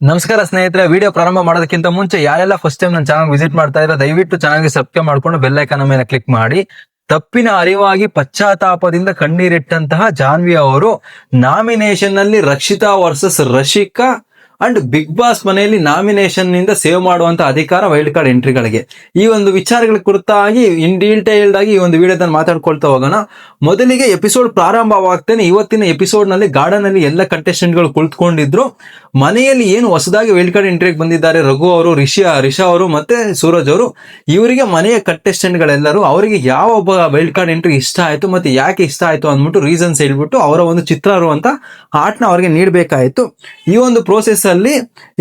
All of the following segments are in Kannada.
ನಮಸ್ಕಾರ ಸ್ನೇಹಿತರೆ ವಿಡಿಯೋ ಪ್ರಾರಂಭ ಮಾಡೋದಕ್ಕಿಂತ ಮುಂಚೆ ಯಾರೆಲ್ಲ ಫಸ್ಟ್ ಟೈಮ್ ನನ್ನ ಚಾನಲ್ ವಿಸಿಟ್ ಮಾಡ್ತಾ ಇರೋ ದಯವಿಟ್ಟು ಚಾನಲ್ಗೆ ಸಬ್ಸ್ಕ್ರೈಬ್ ಮಾಡ್ಕೊಂಡು ಬೆಲ್ ಐಕಾನ್ ಮೇಲೆ ಕ್ಲಿಕ್ ಮಾಡಿ. ತಪ್ಪಿನ ಅರಿವಾಗಿ ಪಶ್ಚಾತ್ತಾಪದಿಂದ ಕಣ್ಣೀರಿಟ್ಟಂತಹ ಜಾನ್ವಿ ಅವರು ನಾಮಿನೇಷನ್ನಲ್ಲಿ Rakshita versus Rashika and Big Boss ಮನೆಯಲ್ಲಿ ನಾಮಿನೇಷನ್ನಿಂದ ಸೇವ್ ಮಾಡುವಂತ ಅಧಿಕಾರ ವೈಲ್ಡ್ ಕಾರ್ಡ್ ಎಂಟ್ರಿಗಳಿಗೆ ಈ ಒಂದು ವಿಚಾರಗಳ ಕುರಿತಾಗಿ ಇನ್ ಡೀಟೇಲ್ಡ್ ಆಗಿ ಈ ಒಂದು ವಿಡಿಯೋದಲ್ಲಿ ಮಾತಾಡ್ಕೊಳ್ತಾ ಹೋಗೋಣ. ಮೊದಲಿಗೆ ಎಪಿಸೋಡ್ ಪ್ರಾರಂಭವಾಗ್ತೇನೆ. ಇವತ್ತಿನ ಎಪಿಸೋಡ್ನಲ್ಲಿ ಗಾರ್ಡನ್ ಅಲ್ಲಿ ಎಲ್ಲ ಕಂಟೆಸ್ಟೆಂಟ್ಗಳು ಕುಳಿತುಕೊಂಡಿದ್ರು. ಮನೆಯಲ್ಲಿ ಏನು ಹೊಸದಾಗಿ ವೈಲ್ಡ್ ಕಾರ್ಡ್ ಎಂಟ್ರಿಗೆ ಬಂದಿದ್ದಾರೆ? ರಘು ಅವರು, ರಿಷಿ, ರಿಷಾ ಅವರು ಮತ್ತೆ ಸೂರಜ್ ಅವರು. ಇವರಿಗೆ ಮನೆಯ ಕಂಟೆಸ್ಟೆಂಟ್ ಗಳೆಲ್ಲರೂ ಅವರಿಗೆ ಯಾವ ಒಬ್ಬ ವೈಲ್ಡ್ ಕಾರ್ಡ್ ಎಂಟ್ರಿ ಇಷ್ಟ ಆಯ್ತು ಮತ್ತೆ ಯಾಕೆ ಇಷ್ಟ ಆಯ್ತು ಅಂದ್ಬಿಟ್ಟು ರೀಸನ್ಸ್ ಹೇಳ್ಬಿಟ್ಟು ಅವರ ಒಂದು ಚಿತ್ರರು ಅಂತ ಆರ್ಟ್ನ ಅವರಿಗೆ ನೀಡಬೇಕಾಯಿತು. ಈ ಒಂದು ಪ್ರೋಸೆಸ್ ಅಲ್ಲಿ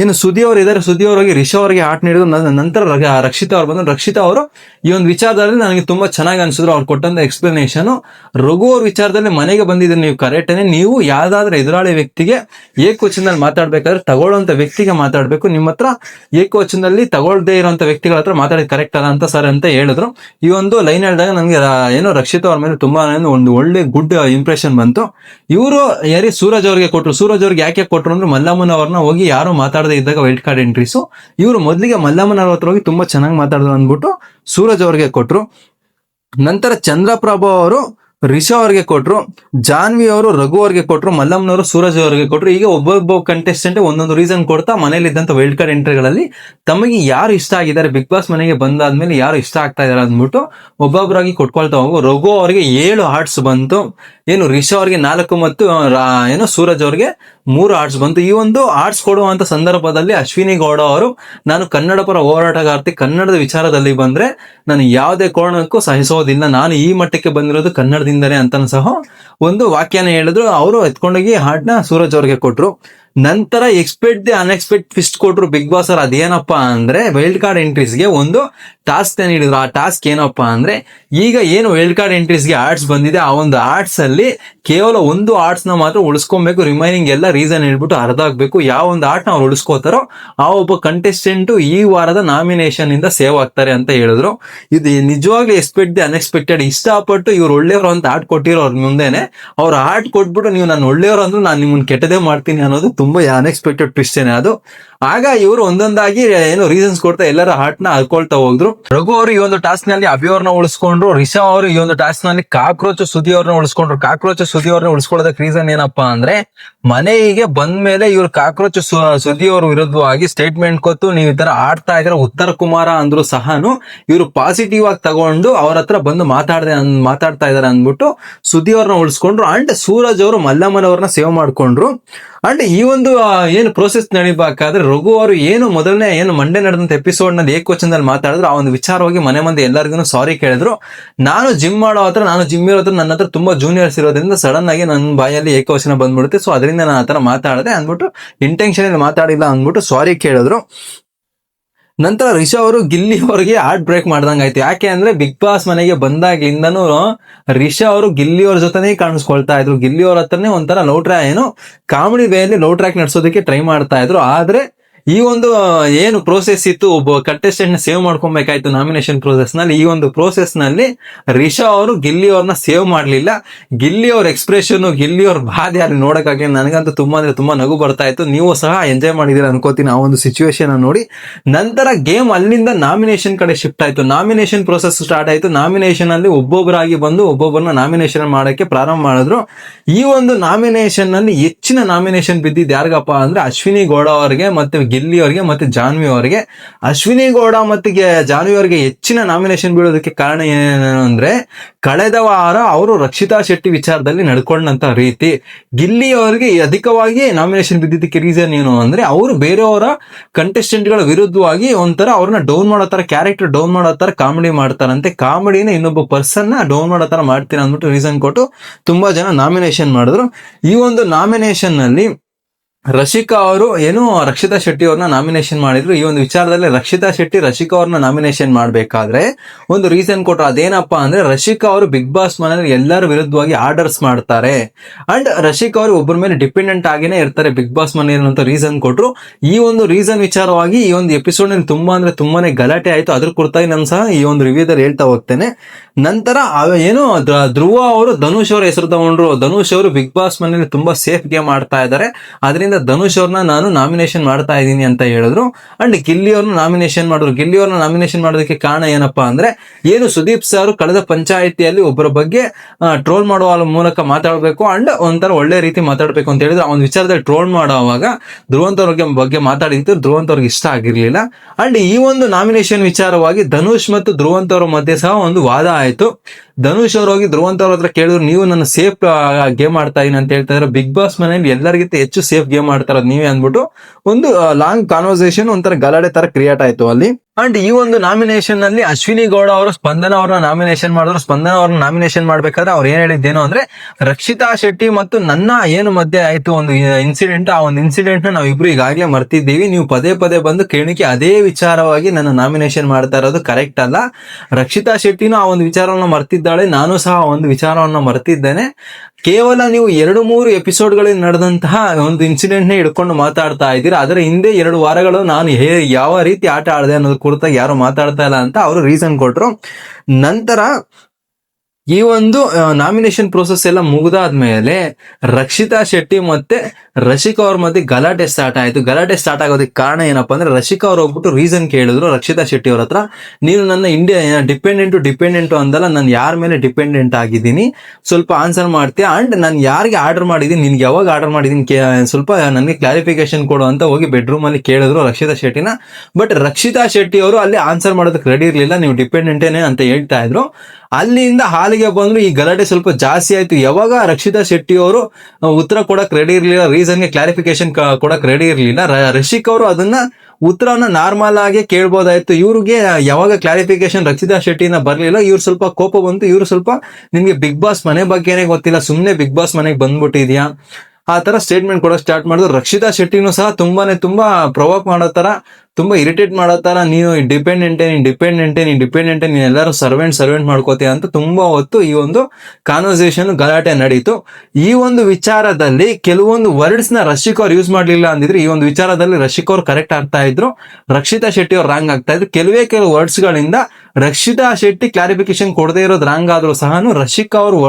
ಏನು ಸುದಿ ಅವರು ಇದ್ದಾರೆ ಸುದಿ ಅವರಿಗೆ ರಿಷಾ ಅವರಿಗೆ ಆಟ ನೀಡಿದ್ರು. ನಂತರ ರಕ್ಷಿತಾ ಅವ್ರು ಬಂದ್ರು. ರಕ್ಷಿತಾ ಅವರು ಈ ಒಂದು ವಿಚಾರದಲ್ಲಿ ನನಗೆ ತುಂಬಾ ಚೆನ್ನಾಗಿ ಅನ್ಸಿದ್ರು. ಅವ್ರು ಕೊಟ್ಟಂತ ಎಕ್ಸ್ಪ್ಲನೇಷನ್ ರಘು ಅವ್ರ ವಿಚಾರದಲ್ಲಿ ಮನೆಗೆ ಬಂದಿದ್ರೆ ನೀವು ಕರೆಕ್ಟ್ ನೀವು ಯಾವ್ದಾದ್ರೂ ಎದುರಾಳಿ ವ್ಯಕ್ತಿಗೆ ಏಕವಚನದಲ್ಲಿ ಮಾತಾಡ್ಬೇಕಾದ್ರೆ ತಗೊಳ್ಳುವಂತ ವ್ಯಕ್ತಿಗೆ ಮಾತಾಡ್ಬೇಕು. ನಿಮ್ಮ ಹತ್ರ ಏಕವಚನದಲ್ಲಿ ತಗೊಳ್ದೇ ಇರುವಂತ ವ್ಯಕ್ತಿಗಳ ಹತ್ರ ಮಾತಾಡಿ ಕರೆಕ್ಟ್ ಅಲ್ಲ ಅಂತ ಸರ್ ಅಂತ ಹೇಳಿದ್ರು. ಈ ಒಂದು ಲೈನ್ ಹೇಳಿದಾಗ ನನಗೆ ಏನೋ ರಕ್ಷಿತಾ ಅವ್ರ ಮೇಲೆ ತುಂಬಾ ಒಂದು ಒಳ್ಳೆ ಗುಡ್ ಇಂಪ್ರೆಷನ್ ಬಂತು. ಇವರು ಯಾರಿ ಸೂರಜ್ ಅವ್ರಿಗೆ ಕೊಟ್ರು, ಸೂರಜ್ ಅವ್ರಿಗೆ ಯಾಕೆ ಕೊಟ್ರು ಅಂದ್ರೆ ಮಲ್ಲಮ್ಮನ ಅವ್ರನ್ನ ಹೋಗಿ ಯಾರು ಮಾತಾಡದೇ ಇದ್ದಾಗ ವೈಲ್ಡ್ ಕಾರ್ಡ್ ಎಂಟ್ರೀಸು ಇವರು ಮೊದಲಿಗೆ ಮಲ್ಲಮ್ಮನ ಅವ್ರ ಹತ್ರ ಹೋಗಿ ತುಂಬಾ ಚೆನ್ನಾಗಿ ಮಾತಾಡಿದ್ರು ಅಂದ್ಬಿಟ್ಟು ಸೂರಜ್ ಅವ್ರಿಗೆ ಕೊಟ್ರು. ನಂತರ ಚಂದ್ರಪ್ರಭು ಅವರು, ರಿಷಾ ಅವ್ರಿಗೆ ಕೊಟ್ರು, ಜಾನ್ವಿ ಅವರು, ರಘು ಅವ್ರಿಗೆ ಕೊಟ್ರು, ಮಲ್ಲಮ್ಮನವರು, ಸೂರಜ್ ಅವರಿಗೆ ಕೊಟ್ರು. ಈಗ ಒಬ್ಬೊಬ್ಬ ಕಂಟೆಸ್ಟೆಂಟ್ ಒಂದೊಂದು ರೀಸನ್ ಕೊಡ್ತಾ ಮನೇಲಿ ಇದ್ದಂತ ವೈಲ್ಡ್ ಕಾರ್ಡ್ ಎಂಟ್ರಿಗಳಲ್ಲಿ ತಮಗೆ ಯಾರು ಇಷ್ಟ ಆಗಿದ್ದಾರೆ? ಬಿಗ್ ಬಾಸ್ ಮನೆಗೆ ಬಂದಾದ್ಮೇಲೆ ಯಾರು ಇಷ್ಟ ಆಗ್ತಾ ಇದಾರೆ ಅಂದ್ಬಿಟ್ಟು ಒಬ್ಬೊಬ್ಬರಾಗಿ ಕೊಟ್ಕೊಳ್ತಾ ಹೋಗು. ರಘು ಅವರಿಗೆ ಏಳು ಹಾರ್ಟ್ಸ್ ಬಂತು. ಏನು ರಿಷಾ ಅವ್ರಿಗೆ ನಾಲ್ಕು ಮತ್ತು ಏನು ಸೂರಜ್ ಅವ್ರಿಗೆ ಮೂರು ಆರ್ಟ್ಸ್ ಬಂತು. ಈ ಒಂದು ಆರ್ಟ್ಸ್ ಕೊಡುವಂತ ಸಂದರ್ಭದಲ್ಲಿ ಅಶ್ವಿನಿ ಗೌಡ ಅವರು, ನಾನು ಕನ್ನಡ ಪರ ಹೋರಾಟಗಾರ್ತಿ, ಕನ್ನಡದ ವಿಚಾರದಲ್ಲಿ ಬಂದ್ರೆ ನಾನು ಯಾವುದೇ ಕೋಣಕ್ಕೂ ಸಹಿಸೋದಿಲ್ಲ. ನಾನು ಈ ಮಟ್ಟಕ್ಕೆ ಬಂದಿರೋದು ಕನ್ನಡದಿಂದಲೇ ಅಂತ ಸಹ ಒಂದು ವಾಕ್ಯನ ಹೇಳಿದ್ರು. ಅವರು ಎತ್ಕೊಂಡೋಗಿ ಹಾಡ್ನ ಸೂರಜ್ ಅವ್ರಿಗೆ ಕೊಟ್ರು. ನಂತರ ಎಕ್ಸ್ಪೆಕ್ಟ್ ದಿ ಅನ್ಎಕ್ಸ್ಪೆಕ್ಟ್ ಫಿಸ್ಟ್ ಕೊಟ್ರು ಬಿಗ್ ಬಾಸ್ ಅವ್ರು ಅದೇನಪ್ಪ ಅಂದ್ರೆ ವೈಲ್ಡ್ ಕಾರ್ಡ್ ಎಂಟ್ರೀಸ್ಗೆ ಒಂದು ಟಾಸ್ಕ್ ನೀಡಿದ್ರು. ಆ ಟಾಸ್ಕ್ ಏನಪ್ಪಾ ಅಂದ್ರೆ ಈಗ ಏನು ವೈಲ್ಡ್ ಕಾರ್ಡ್ ಎಂಟ್ರೀಸ್ಗೆ ಆರ್ಟ್ಸ್ ಬಂದಿದೆ, ಆ ಒಂದು ಆರ್ಟ್ಸ್ ಅಲ್ಲಿ ಕೇವಲ ಒಂದು ಆರ್ಟ್ಸ್ನ ಮಾತ್ರ ಉಳಿಸ್ಕೊಬೇಕು. ರಿಮೈನಿಂಗ್ ಎಲ್ಲ ರೀಸನ್ ಹೇಳ್ಬಿಟ್ಟು ಅರ್ಧ ಆಗ್ಬೇಕು. ಯಾವ ಒಂದು ಆರ್ಟ್ನ ಅವ್ರು ಉಳಿಸ್ಕೋತಾರೋ ಆ ಒಬ್ಬ ಕಂಟೆಸ್ಟೆಂಟ್ ಈ ವಾರದ ನಾಮಿನೇಷನ್ ಇಂದ ಸೇವ್ ಆಗ್ತಾರೆ ಅಂತ ಹೇಳಿದ್ರು. ಇದು ನಿಜವಾಗ್ಲೂ ಎಕ್ಸ್ಪೆಕ್ಟ್ ದಿ ಅನ್ಎಕ್ಸ್ಪೆಕ್ಟೆಡ್ ಇಷ್ಟಪಟ್ಟು ಇವ್ರು ಒಳ್ಳೆಯವರು ಅಂತ ಆರ್ಟ್ ಕೊಟ್ಟಿರೋರ್ ಮುಂದೆನೆ. ಅವ್ರ ಆರ್ಟ್ ಕೊಟ್ಬಿಟ್ಟು ನೀವು ನಾನು ಒಳ್ಳೆಯವರು ಅಂದ್ರೆ ನಾನು ನಿಮ್ಮನ್ನ ಕೆಟ್ಟದೇ ಮಾಡ್ತೀನಿ ಅನ್ನೋದು ತುಂಬಾ ಅನ್ಎಕ್ಸ್ಪೆಕ್ಟೆಡ್ ಟ್ವಿಸ್ಟೇನೆ ಅದು ಆಗ ಇವರು ಒಂದೊಂದಾಗಿ ಏನು ರೀಸನ್ಸ್ ಕೊಡ್ತಾ ಎಲ್ಲರ ಹಾರ್ಟ್ನ ಹಾಕೊಳ್ತಾ ಹೋದ್ರು. ರಘು ಅವರು ಈ ಒಂದು ಟಾಸ್ಕ್ನಲ್ಲಿ ಅಭಿ ಅವ್ರನ್ನ ಉಳಿಸ್ಕೊಂಡ್ರು, ರಿಷಾ ಅವರು ಈ ಒಂದು ಟಾಸ್ಕ್ನಲ್ಲಿ ಕಾಕ್ರೋಚ್ ಸುದಿ ಅವ್ರನ್ನ ಉಳಿಸ್ಕೊಂಡ್ರು. ಕಾಕ್ರೋಚ್ ಸುದಿ ಅವ್ರನ್ನ ಉಳಿಸ್ಕೊಳ್ಳೋದಕ್ಕೆ ರೀಸನ್ ಏನಪ್ಪಾ ಅಂದ್ರೆ, ಮನೆಗೆ ಬಂದ ಮೇಲೆ ಇವ್ರು ಕಾಕ್ರೋಚ್ ಸುದ್ದಿ ಅವ್ರ ವಿರುದ್ಧವಾಗಿ ಸ್ಟೇಟ್ಮೆಂಟ್ ಕೊತ್ತು ನೀವು ಈ ತರ ಆಡ್ತಾ ಇದ್ರೆ ಉತ್ತರ ಕುಮಾರ ಅಂದ್ರು ಸಹನು ಇವರು ಪಾಸಿಟಿವ್ ಆಗಿ ತಗೊಂಡು ಅವ್ರ ಹತ್ರ ಬಂದು ಮಾತಾಡದೆ ಮಾತಾಡ್ತಾ ಇದಾರೆ ಅಂದ್ಬಿಟ್ಟು ಸುದ್ದಿ ಅವ್ರನ್ನ ಉಳಿಸ್ಕೊಂಡ್ರು. ಅಂಡ್ ಸೂರಜ್ ಅವರು ಮಲ್ಲಮ್ಮನವ್ರನ್ನ ಸೇವ್ ಮಾಡ್ಕೊಂಡ್ರು. ಅಂಡ್ ಈ ಒಂದು ಏನು ಪ್ರೋಸೆಸ್ ನಡಿಬೇಕಾದ್ರೆ ರಘು ಅವರು ಏನು ಮೊದಲನೇ ಏನು ಮಂಡೆ ನಡೆದಂತ ಎಪಿಸೋಡ್ನಲ್ಲಿ ಏಕವಚನದಲ್ಲಿ ಮಾತಾಡಿದ್ರು, ಆ ಒಂದು ವಿಚಾರವಾಗಿ ಮನೆ ಮಂದಿ ಎಲ್ಲರಿಗೂ ಸಾರಿ ಕೇಳಿದ್ರು. ನಾನು ಜಿಮ್ ಮಾಡೋ ಹತ್ರ, ನಾನು ಜಿಮ್ ಇರೋ ಹತ್ರ ನನ್ನ ಹತ್ರ ತುಂಬಾ ಜೂನಿಯರ್ಸ್ ಇರೋದ್ರಿಂದ ಸಡನ್ ಆಗಿ ನನ್ನ ಬಾಯಲ್ಲಿ ಏಕವಚನ ಬಂದ್ಬಿಡುತ್ತೆ. ಸೊ ಅದರಿಂದ ನಾನು ಆ ತರ ಮಾತಾಡದೆ ಅಂದ್ಬಿಟ್ಟು ಇಂಟೆನ್ಷನ್ ಅಲ್ಲಿ ಮಾತಾಡಿಲ್ಲ ಅಂದ್ಬಿಟ್ಟು ಸಾರಿ ಕೇಳಿದ್ರು. ನಂತರ ರಿಷಾ ಅವರು, ಗಿಲ್ಲಿ ಅವರಿಗೆ ಹಾರ್ಟ್ ಬ್ರೇಕ್ ಮಾಡ್ದಂಗೆ ಆಯ್ತು ಯಾಕೆ ಅಂದ್ರೆ ಬಿಗ್ ಬಾಸ್ ಮನೆಗೆ ಬಂದಾಗ್ಲಿಂದನೂ ರಿಷಾ ಅವರು ಗಿಲ್ಲಿ ಅವ್ರ ಜೊತೆನೇ ಕಾಣಿಸ್ಕೊಳ್ತಾ ಇದ್ರು. ಗಿಲ್ಲಿ ಅವ್ರ ಹತ್ರನೇ ಒಂಥರ ಟ್ರ್ಯಾ ಏನು, ಕಾಮಿಡಿ ವೇಯಲ್ಲಿ ಅಲ್ಲಿ ಟ್ರ್ಯಾಕ್ ನಡ್ಸೋದಕ್ಕೆ ಟ್ರೈ ಮಾಡ್ತಾ ಇದ್ರು. ಆದ್ರೆ ಈ ಒಂದು ಏನು ಪ್ರೋಸೆಸ್ ಇತ್ತು, ಒಬ್ಬ ಕಂಟೆಸ್ಟೆಂಟ್ನ ಸೇವ್ ಮಾಡ್ಕೊಬೇಕಾಯ್ತು ನಾಮಿನೇಷನ್ ಪ್ರೋಸೆಸ್ನಲ್ಲಿ. ಈ ಒಂದು ಪ್ರೋಸೆಸ್ನಲ್ಲಿ ರಿಷಾ ಅವರು ಗಿಲ್ಲಿ ಅವ್ರನ್ನ ಸೇವ್ ಮಾಡ್ಲಿಲ್ಲ. ಗಿಲ್ಲಿ ಅವ್ರ ಎಕ್ಸ್ಪ್ರೆಷನ್ ಗಿಲ್ಲಿ ಅವ್ರ ಬಾಧೆ ಅಲ್ಲಿ ನೋಡೋಕ್ಕಾಗಿ ನನಗಂತೂ ತುಂಬಾ ಅಂದ್ರೆ ತುಂಬಾ ನಗು ಬರ್ತಾ ಇತ್ತು. ನೀವು ಸಹ ಎಂಜಾಯ್ ಮಾಡಿದೀರ ಅನ್ಕೋತೀನಿ ಆ ಒಂದು ಸಿಚುವೇಶನ್ ನೋಡಿ. ನಂತರ ಗೇಮ್ ಅಲ್ಲಿಂದ ನಾಮಿನೇಷನ್ ಕಡೆ ಶಿಫ್ಟ್ ಆಯ್ತು. ನಾಮಿನೇಷನ್ ಪ್ರೋಸೆಸ್ ಸ್ಟಾರ್ಟ್ ಆಯ್ತು. ನಾಮಿನೇಷನ್ ಅಲ್ಲಿ ಒಬ್ಬೊಬ್ಬರಾಗಿ ಬಂದು ಒಬ್ಬೊಬ್ಬರನ್ನ ನಾಮಿನೇಷನ್ ಮಾಡಕ್ಕೆ ಪ್ರಾರಂಭ ಮಾಡಿದ್ರು. ಈ ಒಂದು ನಾಮಿನೇಷನ್ನಲ್ಲಿ ಹೆಚ್ಚಿನ ನಾಮಿನೇಷನ್ ಬಿದ್ದಿದ್ದು ಯಾರಿಗಪ್ಪ ಅಂದ್ರೆ ಅಶ್ವಿನಿ ಗೌಡ ಅವರಿಗೆ ಮತ್ತೆ ಗಿಲ್ಲಿ ಅವರಿಗೆ ಮತ್ತೆ ಜಾನ್ವಿ ಅವರಿಗೆ ಅಶ್ವಿನಿ ಗೌಡ ಮತ್ತೆ ಜಾನ್ವಿ ಅವರಿಗೆ ಹೆಚ್ಚಿನ ನಾಮಿನೇಷನ್ ಬೀಳೋದಕ್ಕೆ ಕಾರಣ ಏನು ಅಂದ್ರೆ, ಕಳೆದ ವಾರ ಅವರು ರಕ್ಷಿತಾ ಶೆಟ್ಟಿ ವಿಚಾರದಲ್ಲಿ ನಡ್ಕೊಂಡಂತ ರೀತಿ ಗಿಲ್ಲಿ ಅವರಿಗೆ ಅಧಿಕವಾಗಿ ನಾಮಿನೇಷನ್ ಬಿದ್ದಿದ್ದಕ್ಕೆ ರೀಸನ್ ಏನು ಅಂದ್ರೆ, ಅವರು ಬೇರೆಯವರ ಕಂಟೆಸ್ಟೆಂಟ್ಗಳ ಗಳ ವಿರುದ್ಧವಾಗಿ ಒಂಥರ ಅವ್ರನ್ನ ಡೌನ್ ಮಾಡೋ ತರ ಕ್ಯಾರೆಕ್ಟರ್ ಡೌನ್ ಮಾಡೋ ತರ ಕಾಮಿಡಿ ಮಾಡ್ತಾರಂತೆ. ಕಾಮಿಡಿನ ಇನ್ನೊಬ್ಬ ಪರ್ಸನ್ನ ಡೌನ್ ಮಾಡೋ ತರ ಮಾಡ್ತೀನಿ ಅಂದ್ಬಿಟ್ಟು ರೀಸನ್ ಕೊಟ್ಟು ತುಂಬಾ ಜನ ನಾಮಿನೇಷನ್ ಮಾಡಿದ್ರು. ಈ ಒಂದು ನಾಮಿನೇಷನ್ನಲ್ಲಿ ರಶಿಕಾ ಅವರು ಏನು ರಕ್ಷಿತಾ ಶೆಟ್ಟಿ ಅವ್ರನ್ನ ನಾಮಿನೇಷನ್ ಮಾಡಿದ್ರು. ಈ ಒಂದು ವಿಚಾರದಲ್ಲಿ ರಕ್ಷಿತಾ ಶೆಟ್ಟಿ ರಶಿಕಾ ಅವ್ರನ್ನ ನಾಮಿನೇಷನ್ ಮಾಡಬೇಕಾದ್ರೆ ಒಂದು ರೀಸನ್ ಕೊಟ್ಟರು ಅದೇನಪ್ಪಾ ಅಂದ್ರೆ ರಶಿಕಾ ಅವರು ಬಿಗ್ ಬಾಸ್ ಮನೆಯಲ್ಲಿ ಎಲ್ಲರ ವಿರುದ್ಧವಾಗಿ ಆರ್ಡರ್ಸ್ ಮಾಡ್ತಾರೆ. ಅಂಡ್ ರಶಿಕಾ ಅವರು ಒಬ್ಬರ ಮೇಲೆ ಡಿಪೆಂಡೆಂಟ್ ಆಗಿನೇ ಇರ್ತಾರೆ ಬಿಗ್ ಬಾಸ್ ಮನೆಯಲ್ಲಿ ಅಂತ ರೀಸನ್ ಕೊಟ್ಟರು ಈ ಒಂದು ರೀಸನ್ ವಿಚಾರವಾಗಿ ಈ ಒಂದು ಎಪಿಸೋಡ್ನಲ್ಲಿ ತುಂಬಾ ಅಂದ್ರೆ ತುಂಬಾನೇ ಗಲಾಟೆ ಆಯ್ತು. ಅದ್ರ ಕುರಿತಾಗಿ ನಾನು ಸಹ ಈ ಒಂದು ರಿವ್ಯೂದಲ್ಲಿ ಹೇಳ್ತಾ ಹೋಗ್ತೇನೆ. ನಂತರ ಏನು ಧ್ರ- ಧ್ರುವ ಅವರು ಧನುಷ್ ಅವರ ಹೆಸರು ತಗೊಂಡ್ರು. ಧನುಷ್ ಅವರು ಬಿಗ್ ಬಾಸ್ ಮನೆಯಲ್ಲಿ ತುಂಬಾ ಸೇಫ್ ಗೇಮ್ ಆಡ್ತಾ ಇದ್ದಾರೆ. ಅದರಿಂದ ಕಡೆಯಿಂದ ಧನುಷ್ ಅವ್ರನ್ನ ನಾನು ನಾಮಿನೇಷನ್ ಮಾಡ್ತಾ ಇದ್ದೀನಿ ಅಂತ ಹೇಳಿದ್ರು. ಅಂಡ್ ಗಿಲ್ಲಿ ಅವ್ರನ್ನ ನಾಮಿನೇಷನ್ ಮಾಡಿದ್ರು. ಗಿಲ್ಲಿ ಅವ್ರನ್ನ ನಾಮಿನೇಷನ್ ಮಾಡೋದಕ್ಕೆ ಕಾರಣ ಏನಪ್ಪಾ ಅಂದ್ರೆ, ಏನು ಸುದೀಪ್ ಸರ್ ಕಳೆದ ಪಂಚಾಯಿತಿಯಲ್ಲಿ ಒಬ್ಬರ ಬಗ್ಗೆ ಟ್ರೋಲ್ ಮಾಡುವ ಮೂಲಕ ಮಾತಾಡಬೇಕು ಅಂಡ್ ಒಂಥರ ಒಳ್ಳೆ ರೀತಿ ಮಾತಾಡಬೇಕು ಅಂತ ಹೇಳಿದ್ರೆ. ಅವ್ನ ವಿಚಾರದಲ್ಲಿ ಟ್ರೋಲ್ ಮಾಡುವಾಗ ಧ್ರುವಂತ ಅವ್ರಿಗೆ ಬಗ್ಗೆ ಮಾತಾಡಿದ್ರು ಧ್ರುವಂತ ಅವ್ರಿಗೆ ಇಷ್ಟ ಆಗಿರ್ಲಿಲ್ಲ. ಅಂಡ್ ಈ ಒಂದು ನಾಮಿನೇಷನ್ ವಿಚಾರವಾಗಿ ಧನುಷ್ ಮತ್ತು ಧ್ರುವಂತ ಅವರ ಮಧ್ಯೆ ಸಹ ಒಂದು ವಾದ ಆಯ್ತು. ಧನುಷ್ ಅವ್ರು ಹೋಗಿ ಧ್ರುವಂತ ಅವ್ರ ಹತ್ರ ಕೇಳಿದ್ರು, ನೀವು ನನ್ನ ಸೇಫ್ ಗೇಮ್ ಆಡ್ತಾ ಇದೀನಿ ಅಂತ ಹೇಳ್ತಾ ಇದ್ರೆ. ಬಿಗ್ ಬಾಸ್ ಮನೆಯಲ್ಲಿ ಎಲ್ಲರಿಗಿಂತ ಹೆಚ್ಚು ಸೇಫ್ ಗೇಮ್ ಆಡ್ತಾರ ನೀವೇ ಅಂದ್ಬಿಟ್ಟು ಒಂದು ಲಾಂಗ್ ಕಾನ್ವರ್ಸೇಷನ್ ಒಂಥರ ಗಲಾಡೆ ತರ ಕ್ರಿಯೇಟ್ ಆಯ್ತು ಅಲ್ಲಿ. ಅಂಡ್ ಈ ಒಂದು ನಾಮಿನೇಷನ್ನಲ್ಲಿ ಅಶ್ವಿನಿ ಗೌಡ ಅವರು ಸ್ಪಂದನ ಅವ್ರನ್ನ ನಾಮಿನೇಷನ್ ಮಾಡಿದ್ರು. ಸ್ಪಂದನ ಅವ್ರನ್ನ ನಾಮಿನೇಷನ್ ಮಾಡ್ಬೇಕಾದ್ರೆ ಅವ್ರು ಏನ್ ಹೇಳಿದ್ದೇನು ಅಂದ್ರೆ, ರಕ್ಷಿತಾ ಶೆಟ್ಟಿ ಮತ್ತು ನನ್ನ ಏನು ಮಧ್ಯೆ ಆಯ್ತು ಒಂದು ಇನ್ಸಿಡೆಂಟ್ ಆ ಒಂದು ಇನ್ಸಿಡೆಂಟ್ನ ನಾವಿಬ್ರು ಈಗಾಗಲೇ ಮರ್ತಿದ್ದೀವಿ. ನೀವು ಪದೇ ಪದೇ ಬಂದು ಕೇಳಿಕೆ ಅದೇ ವಿಚಾರವಾಗಿ ನನ್ನ ನಾಮಿನೇಷನ್ ಮಾಡ್ತಾ ಇರೋದು ಕರೆಕ್ಟ್ ಅಲ್ಲ. ರಕ್ಷಿತಾ ಶೆಟ್ಟಿನೂ ಆ ಒಂದು ವಿಚಾರವನ್ನ ಮರ್ತಿದ್ದಾಳೆ. ನಾನು ಸಹ ಒಂದು ವಿಚಾರವನ್ನ ಮರ್ತಿದ್ದೇನೆ. ಕೇವಲ ನೀವು ಎರಡು ಮೂರು ಎಪಿಸೋಡ್ಗಳಲ್ಲಿ ನಡೆದಂತಹ ಒಂದು ಇನ್ಸಿಡೆಂಟ್ ನೇ ಹಿಡ್ಕೊಂಡು ಮಾತಾಡ್ತಾ ಇದ್ದೀರಾ. ಅದರ ಹಿಂದೆ ಎರಡು ವಾರಗಳು ನಾನು ಯಾವ ರೀತಿ ಆಟ ಆಡಿದೆ ಅನ್ನೋದು ಕುರಿತಾಗಿ ಯಾರು ಮಾತಾಡ್ತಾ ಇಲ್ಲ ಅಂತ ಅವರು ರೀಸನ್ ಕೊಟ್ರು. ನಂತರ ಈ ಒಂದು ನಾಮಿನೇಷನ್ ಪ್ರೋಸೆಸ್ ಎಲ್ಲ ಮುಗಿದಾದ್ಮೇಲೆ ರಕ್ಷಿತಾ ಶೆಟ್ಟಿ ಮತ್ತೆ ರಶಿಕಾ ಅವ್ರ ಮಧ್ಯೆ ಗಲಾಟೆ ಸ್ಟಾರ್ಟ್ ಆಯ್ತು. ಗಲಾಟೆ ಸ್ಟಾರ್ಟ್ ಆಗೋದಕ್ಕೆ ಕಾರಣ ಏನಪ್ಪ ಅಂದ್ರೆ ರಶಿಕಾ ಅವ್ರು ಹೋಗ್ಬಿಟ್ಟು ರೀಸನ್ ಕೇಳಿದ್ರು ರಕ್ಷಿತಾ ಶೆಟ್ಟಿ ಅವ್ರ ಹತ್ರ, ನೀನು ನನ್ನ ಇಂಡಿಯಾ ಡಿಪೆಂಡೆಂಟು ಡಿಪೆಂಡೆಂಟು ಅಂದಲ್ಲ, ನಾನು ಯಾರ ಮೇಲೆ ಡಿಪೆಂಡೆಂಟ್ ಆಗಿದ್ದೀನಿ? ಸ್ವಲ್ಪ ಆನ್ಸರ್ ಮಾಡ್ತೀಯ? ಅಂಡ್ ನಾನು ಯಾರಿಗೆ ಆರ್ಡರ್ ಮಾಡಿದ್ದೀನಿ? ನಿನ್ಗೆ ಯಾವಾಗ ಆರ್ಡರ್ ಮಾಡಿದ್ದೀನಿ? ಸ್ವಲ್ಪ ನನಗೆ ಕ್ಲಾರಿಫಿಕೇಶನ್ ಕೊಡು ಅಂತ ಹೋಗಿ ಬೆಡ್ರೂಮ್ ಅಲ್ಲಿ ಕೇಳಿದ್ರು ರಕ್ಷಿತಾ ಶೆಟ್ಟಿನ. ಬಟ್ ರಕ್ಷಿತಾ ಶೆಟ್ಟಿ ಅವರು ಅಲ್ಲಿ ಆನ್ಸರ್ ಮಾಡೋದಕ್ಕೆ ರೆಡಿ ಇರಲಿಲ್ಲ. ನೀವು ಡಿಪೆಂಡೆಂಟೇನೆ ಅಂತ ಹೇಳ್ತಾ ಇದ್ರು. ಅಲ್ಲಿಂದ ಹಾಲಿಗೆ ಬಂದ್ರು ಈ ಗಲಾಟೆ ಸ್ವಲ್ಪ ಜಾಸ್ತಿ ಆಯ್ತು. ಯಾವಾಗ ರಕ್ಷಿತಾ ಶೆಟ್ಟಿ ಅವರು ಉತ್ತರ ಕೊಡಕ್ ರೆಡಿ ಇರಲಿಲ್ಲ ರೀಸನ್ಗೆ ಕ್ಲಾರಿಫಿಕೇಶನ್ ಕೊಡಕ್ ರೆಡಿ ಇರಲಿಲ್ಲ. ರಶಿಕ್ ಅವರು ಅದನ್ನ ಉತ್ತರವನ್ನ ನಾರ್ಮಲ್ ಆಗಿ ಕೇಳ್ಬೋದಾಯ್ತು. ಇವ್ರಿಗೆ ಯಾವಾಗ ಕ್ಲಾರಿಫಿಕೇಶನ್ ರಕ್ಷಿತಾ ಶೆಟ್ಟಿನ ಬರಲಿಲ್ಲ, ಇವ್ರು ಸ್ವಲ್ಪ ಕೋಪ ಬಂತು. ಇವ್ರು ಸ್ವಲ್ಪ ನಿಮ್ಗೆ ಬಿಗ್ ಬಾಸ್ ಮನೆ ಬಗ್ಗೆನೇ ಗೊತ್ತಿಲ್ಲ. ಸುಮ್ಮನೆ ಬಿಗ್ ಬಾಸ್ ಮನೆಗೆ ಬಂದ್ಬಿಟ್ಟಿದ್ಯಾ? ಆ ತರ ಸ್ಟೇಟ್ಮೆಂಟ್ ಕೂಡ ಸ್ಟಾರ್ಟ್ ಮಾಡಿದ್ರು. ರಕ್ಷಿತಾ ಶೆಟ್ಟಿನೂ ಸಹ ತುಂಬಾನೇ ತುಂಬಾ ಪ್ರೊವೋಕ್ ಮಾಡೋ ತರ, ತುಂಬಾ ಇರಿಟೇಟ್ ಮಾಡೋ ತರ, ನೀನು ಡಿಪೆಂಡೆಂಟ್ ನೀನ್ ಡಿಪೆಂಡೆಂಟೇ ನೀನ್ ಡಿಪೆಂಡೆಂಟೇ ನೀನ್ ಎಲ್ಲರೂ ಸರ್ವೆಂಟ್ ಸರ್ವೆಂಟ್ ಮಾಡ್ಕೋತೀಯ ಅಂತ ತುಂಬಾ ಹೊತ್ತು ಈ ಒಂದು ಕಾನ್ವರ್ಸೇಷನ್ ಗಲಾಟೆ ನಡೀತು. ಈ ಒಂದು ವಿಚಾರದಲ್ಲಿ ಕೆಲವೊಂದು ವರ್ಡ್ಸ್ನ ರಶಿಕ್ ಅವ್ರು ಯೂಸ್ ಮಾಡ್ಲಿಲ್ಲ ಅಂದಿದ್ರೆ ಈ ಒಂದು ವಿಚಾರದಲ್ಲಿ ರಶಿಕ್ ಅವ್ರು ಕರೆಕ್ಟ್ ಆಗ್ತಾ ಇದ್ರು. ರಕ್ಷಿತಾ ಶೆಟ್ಟಿ ಅವ್ರು ರಾಂಗ್ ಆಗ್ತಾ ಇದ್ರು. ಕೆಲವೇ ಕೆಲವು ವರ್ಡ್ಸ್ ಗಳಿಂದ ರಕ್ಷಿತಾ ಶೆಟ್ಟಿ ಕ್ಲಾರಿಫಿಕೇಶನ್ ಕೊಡದೇ ಇರೋದು ರಾಂಗ್ ಆದ್ರೂ ಸಹ ರಶಿಕ್ ಅವರು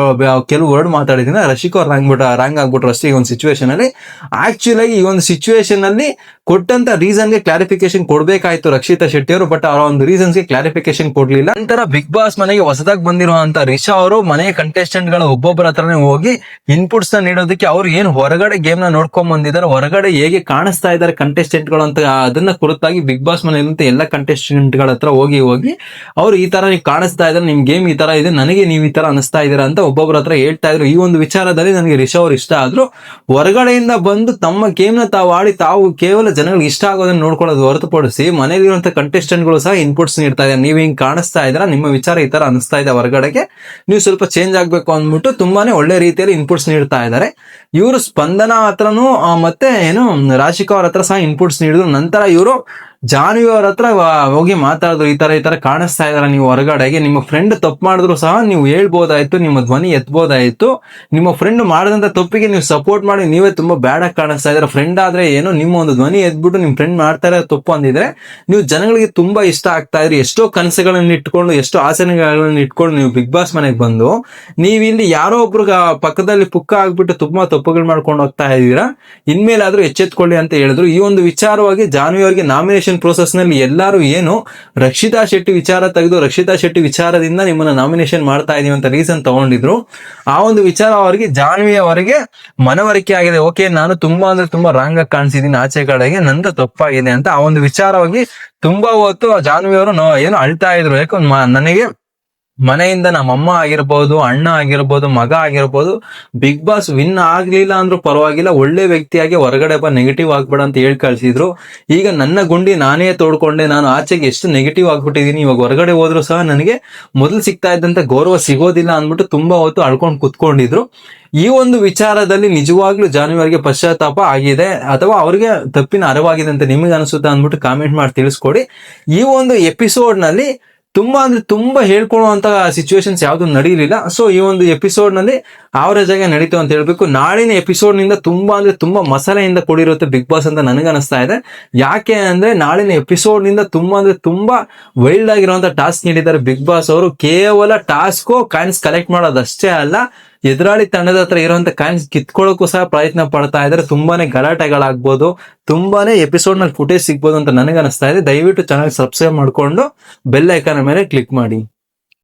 ಕೆಲವು ವರ್ಡ್ ಮಾತಾಡಿದ್ರೆ ರಶಿಕ್ ಅವ್ರು ರಾಂಗ್ ಬಿಟ್ಟು ರಾಂಗ್ ಆಗ್ಬಿಟ್ರು ಅಷ್ಟೇ ಈ ಒಂದು ಸಿಚುವೇಶನ್ ಅಲ್ಲಿ. ಆಕ್ಚುಲಿ ಈ ಒಂದು ಸಿಚುವೇಶನ್ ಅಲ್ಲಿ ಕೊಟ್ಟಂತ ರೀಸನ್ಗೆ ಕ್ಲಾರಿಫಿಕೇಶನ್ ಕೊಡಬೇಕಾಯ್ತು ರಕ್ಷಿತಾ ಶೆಟ್ಟಿ ಅವರು ಬಟ್ ಅವರ ಒಂದು ರೀಸನ್ಸ್ಗೆ ಕ್ಲಾರಿಫಿಕೇಶನ್ ಕೊಡ್ಲಿಲ್ಲ. ನಂತರ ಬಿಗ್ ಬಾಸ್ ಮನೆಗೆ ಹೊಸದಾಗಿ ಬಂದಿರುವಂತ ರಿಷಾ ಅವರು ಮನೆಯ ಕಂಟೆಸ್ಟೆಂಟ್ಗಳ ಒಬ್ಬೊಬ್ಬರ ಹತ್ರನೇ ಹೋಗಿ ಇನ್ಪುಟ್ಸ್ನ ನೀಡೋದಕ್ಕೆ ಅವ್ರು ಏನ್ ಹೊರಗಡೆ ಗೇಮ್ನ ನೋಡ್ಕೊಂಡ್ ಬಂದಿದ್ದಾರೆ, ಹೊರಗಡೆ ಹೇಗೆ ಕಾಣಿಸ್ತಾ ಇದ್ದಾರೆ ಕಂಟೆಸ್ಟೆಂಟ್ಗಳು ಅಂತ, ಅದನ್ನ ಕುರಿತಾಗಿ ಬಿಗ್ ಬಾಸ್ ಮನೆಯಲ್ಲಂತ ಎಲ್ಲ ಕಂಟೆಸ್ಟೆಂಟ್ಗಳ ಹತ್ರ ಹೋಗಿ ಹೋಗಿ ಅವ್ರು ಈ ತರ ನೀವು ಕಾಣಿಸ್ತಾ ಇದ್ದಾರೆ ನಿಮ್ ಗೇಮ್ ಈ ತರ ಇದೆ, ನನಗೆ ನೀವು ಈ ತರ ಅನಿಸ್ತಾ ಇದ್ದೀರಾ ಅಂತ ಒಬ್ಬೊಬ್ಬರ ಹತ್ರ ಹೇಳ್ತಾ ಇದ್ರು. ಈ ಒಂದು ವಿಚಾರದಲ್ಲಿ ನನಗೆ ರಿಷಾ ಅವ್ರು ಇಷ್ಟ ಆದ್ರು. ಹೊರಗಡೆಯಿಂದ ಬಂದು ತಮ್ಮ ಗೇಮ್ನ ತಾವು ಆಡಿ ತಾವು ಕೇವಲ ಜನಗಳಿಗೆ ಇಷ್ಟ ಆಗೋದನ್ನ ನೋಡ್ಕೊಳ್ಳೋದು ಹೊರತುಪಡಿಸಿ ಮನೇಲಿರುವಂತ ಕಂಟೆಸ್ಟೆಂಟ್ಗಳು ಸಹ ಇನ್ಪುಟ್ಸ್ ನೀಡ್ತಾ ಇದ್ದಾರೆ. ನೀವು ಹಿಂಗ್ ಕಾಣಿಸ್ತಾ ಇದ್ದೀರಾ? ನಿಮ್ಮ ವಿಚಾರ ಈ ತರ ಅನಿಸ್ತಾ ಇದೆ ಹೊರಗಡೆಗೆ. ನೀವು ಸ್ವಲ್ಪ ಚೇಂಜ್ ಆಗ್ಬೇಕು ಅಂದ್ಬಿಟ್ಟು ತುಂಬಾನೇ ಒಳ್ಳೆ ರೀತಿಯಲ್ಲಿ ಇನ್ಪುಟ್ಸ್ ನೀಡ್ತಾ ಇದ್ದಾರೆ. ಇವರು ಸ್ಪಂದನ ಹತ್ರನೂ ಮತ್ತೆ ಏನು, ರಾಶಿಕಾ ಅವ್ರ ಹತ್ರ ಸಹ ಇನ್ಪುಟ್ಸ್ ನೀಡಿದ್ರು. ನಂತರ ಇವರು ಜಾನ್ವಿ ಅವ್ರ ಹತ್ರ ಹೋಗಿ ಮಾತಾಡಿದ್ರು, ಈ ತರ ಈ ತರ ಕಾಣಿಸ್ತಾ ಇದಾರೆ. ನೀವು ಹೊರಗಡೆಗೆ ನಿಮ್ಮ ಫ್ರೆಂಡ್ ತಪ್ಪು ಮಾಡಿದ್ರು ಸಹ ನೀವು ಹೇಳ್ಬೋದಾಯ್ತು, ನಿಮ್ಮ ಧ್ವನಿ ಎತ್ಬೋದಾಯ್ತು. ನಿಮ್ಮ ಫ್ರೆಂಡ್ ಮಾಡಿದಂತ ತಪ್ಪಿಗೆ ನೀವು ಸಪೋರ್ಟ್ ಮಾಡಿ, ನೀವೇ ತುಂಬಾ ಬ್ಯಾಡ್ ಆಗಿ ಕಾಣಿಸ್ತಾ ಇದಾರೆ. ಫ್ರೆಂಡ್ ಆದ್ರೆ ಏನು ನಿಮ್ಮ ಒಂದು ಧ್ವನಿ ಎದ್ಬಿಟ್ಟು ನಿಮ್ ಫ್ರೆಂಡ್ ಮಾಡ್ತಾ ಇರೋ ತಪ್ಪು ಅಂದಿದ್ರೆ, ನೀವು ಜನಗಳಿಗೆ ತುಂಬಾ ಇಷ್ಟ ಆಗ್ತಾ ಇದ್ರಿ. ಎಷ್ಟೋ ಕನಸುಗಳನ್ನ ಇಟ್ಕೊಂಡು, ಎಷ್ಟೋ ಆಸನೆಗಳನ್ನ ಇಟ್ಕೊಂಡು ನೀವು ಬಿಗ್ ಬಾಸ್ ಮನೆಗೆ ಬಂದು ನೀವು ಇಲ್ಲಿ ಯಾರೋ ಒಬ್ರು ಪಕ್ಕದಲ್ಲಿ ಪುಕ್ಕ ಆಗ್ಬಿಟ್ಟು ತುಂಬಾ ತಪ್ಪುಗಳು ಮಾಡ್ಕೊಂಡು ಹೋಗ್ತಾ ಇದ್ದೀರಾ. ಇನ್ಮೇಲಾದ್ರೂ ಎಚ್ಚೆತ್ಕೊಳ್ಳಿ ಅಂತ ಹೇಳಿದ್ರು. ಈ ಒಂದು ವಿಚಾರವಾಗಿ ಜಾನ್ವಿ ಅವರಿಗೆ ನಾಮಿನೇಷನ್ ಪ್ರೋಸೆಸ್ನಲ್ಲಿ ಎಲ್ಲರೂ ಏನು ರಕ್ಷಿತಾ ಶೆಟ್ಟಿ ವಿಚಾರ ತೆಗೆದು ರಕ್ಷಿತಾ ಶೆಟ್ಟಿ ವಿಚಾರದಿಂದ ನಿಮ್ಮನ್ನ ನಾಮಿನೇಷನ್ ಮಾಡ್ತಾ ಇದೀವಿ ಅಂತ ರೀಸನ್ ತಗೊಂಡಿದ್ರು. ಆ ಒಂದು ವಿಚಾರ ಅವರಿಗೆ ಜಾನ್ವಿ ಅವರಿಗೆ ಮನವರಿಕೆ ಆಗಿದೆ. ಓಕೆ ನಾನು ತುಂಬಾ ಅಂದ್ರೆ ತುಂಬಾ ರಾಂಗ್ ಆಗಿ ಕಾಣಿಸಿದೀನಿ ಆಚೆ ಕಡೆಗೆ, ನಂದು ತಪ್ಪಾಗಿದೆ ಅಂತ ಆ ಒಂದು ವಿಚಾರವಾಗಿ ತುಂಬಾ ಹೊತ್ತು ಜಾನ್ವಿ ಅವರು ಏನು ಅಳ್ತಾ ಇದ್ರು. ಯಾಕಂದ್ರೆ ನನಗೆ ಮನೆಯಿಂದ ನಮ್ಮ ಅಮ್ಮ ಆಗಿರ್ಬೋದು, ಅಣ್ಣ ಆಗಿರ್ಬೋದು, ಮಗ ಆಗಿರ್ಬೋದು ಬಿಗ್ ಬಾಸ್ ವಿನ್ ಆಗ್ಲಿಲ್ಲ ಅಂದ್ರೂ ಪರವಾಗಿಲ್ಲ, ಒಳ್ಳೆ ವ್ಯಕ್ತಿಯಾಗಿ ಹೊರಗಡೆ ಬಾ ನೆಗೆಟಿವ್ ಆಗ್ಬೇಡ ಅಂತ ಹೇಳಿ ಕಳ್ಸಿದ್ರು. ಈಗ ನನ್ನ ಗುಂಡಿ ನಾನೇ ತೋಡ್ಕೊಂಡೆ, ನಾನು ಆಚೆಗೆ ಎಷ್ಟು ನೆಗೆಟಿವ್ ಆಗ್ಬಿಟ್ಟಿದೀನಿ ಇವಾಗ ಹೊರಗಡೆ ಹೋದ್ರು ಸಹ ನನಗೆ ಮೊದಲು ಸಿಗ್ತಾ ಇದ್ದಂತ ಗೌರವ ಸಿಗೋದಿಲ್ಲ ಅಂದ್ಬಿಟ್ಟು ತುಂಬಾ ಹೊತ್ತು ಅಳ್ಕೊಂಡು ಕುತ್ಕೊಂಡಿದ್ರು. ಈ ಒಂದು ವಿಚಾರದಲ್ಲಿ ನಿಜವಾಗ್ಲೂ ಜಾನುವಾರಿಗೆ ಪಶ್ಚಾತ್ತಾಪ ಆಗಿದೆ, ಅಥವಾ ಅವ್ರಿಗೆ ತಪ್ಪಿನ ಅರಿವಾಗಿದೆ ಅಂತ ನಿಮಗೆ ಅನಿಸುತ್ತಾ ಅಂದ್ಬಿಟ್ಟು ಕಾಮೆಂಟ್ ಮಾಡಿ ತಿಳಿಸ್ಕೊಡಿ. ಈ ಒಂದು ಎಪಿಸೋಡ್ನಲ್ಲಿ ತುಂಬಾ ಅಂದ್ರೆ ತುಂಬಾ ಹೇಳ್ಕೊಳ್ಳುವಂತ ಸಿಚುವೇಶನ್ಸ್ ಯಾವ್ದು ನಡೀಲಿಲ್ಲ. ಸೊ ಈ ಒಂದು ಎಪಿಸೋಡ್ನಲ್ಲಿ ಆವರೇಜ್ ಆಗಿ ನಡೀತು ಅಂತ ಹೇಳ್ಬೇಕು. ನಾಳಿನ ಎಪಿಸೋಡ್ನಿಂದ ತುಂಬಾ ಅಂದ್ರೆ ತುಂಬಾ ಮಸಾಲೆಯಿಂದ ಕೂಡಿರುತ್ತೆ ಬಿಗ್ ಬಾಸ್ ಅಂತ ನನಗೆ ಅನಿಸ್ತಾ ಇದೆ. ಯಾಕೆ ಅಂದ್ರೆ ನಾಳಿನ ಎಪಿಸೋಡ್ನಿಂದ ತುಂಬಾ ಅಂದ್ರೆ ತುಂಬಾ ವೈಲ್ಡ್ ಆಗಿರುವಂತ ಟಾಸ್ಕ್ ನೀಡಿದ್ದಾರೆ ಬಿಗ್ ಬಾಸ್ ಅವರು. ಕೇವಲ ಟಾಸ್ಕ್ ಕಾಯಿನ್ಸ್ ಕಲೆಕ್ಟ್ ಮಾಡೋದಷ್ಟೇ ಅಲ್ಲ ಎದುರಾಳಿ ತಂಡದ ಹತ್ರ ಇರುವಂತ ಕಾಯಿನ್ಸ್ ಕಿತ್ಕೊಳ್ಳೋಕ್ಕೂ ಸಹ ಪ್ರಯತ್ನ ಪಡ್ತಾ ಇದ್ರೆ ತುಂಬಾನೇ ಗಲಾಟೆಗಳಾಗ್ಬೋದು. ತುಂಬಾನೇ ಎಪಿಸೋಡ್ನಲ್ಲಿ ಫುಟೇಜ್ ಸಿಗ್ಬೋದು ಅಂತ ನನಗೆ ಅನಿಸ್ತಾ ಇದೆ. ದಯವಿಟ್ಟು ಚಾನಲ್ ಸಬ್ಸ್ಕ್ರೈಬ್ ಮಾಡ್ಕೊಂಡು ಬೆಲ್ ಐಕಾನ್ ಮೇಲೆ ಕ್ಲಿಕ್ ಮಾಡಿ.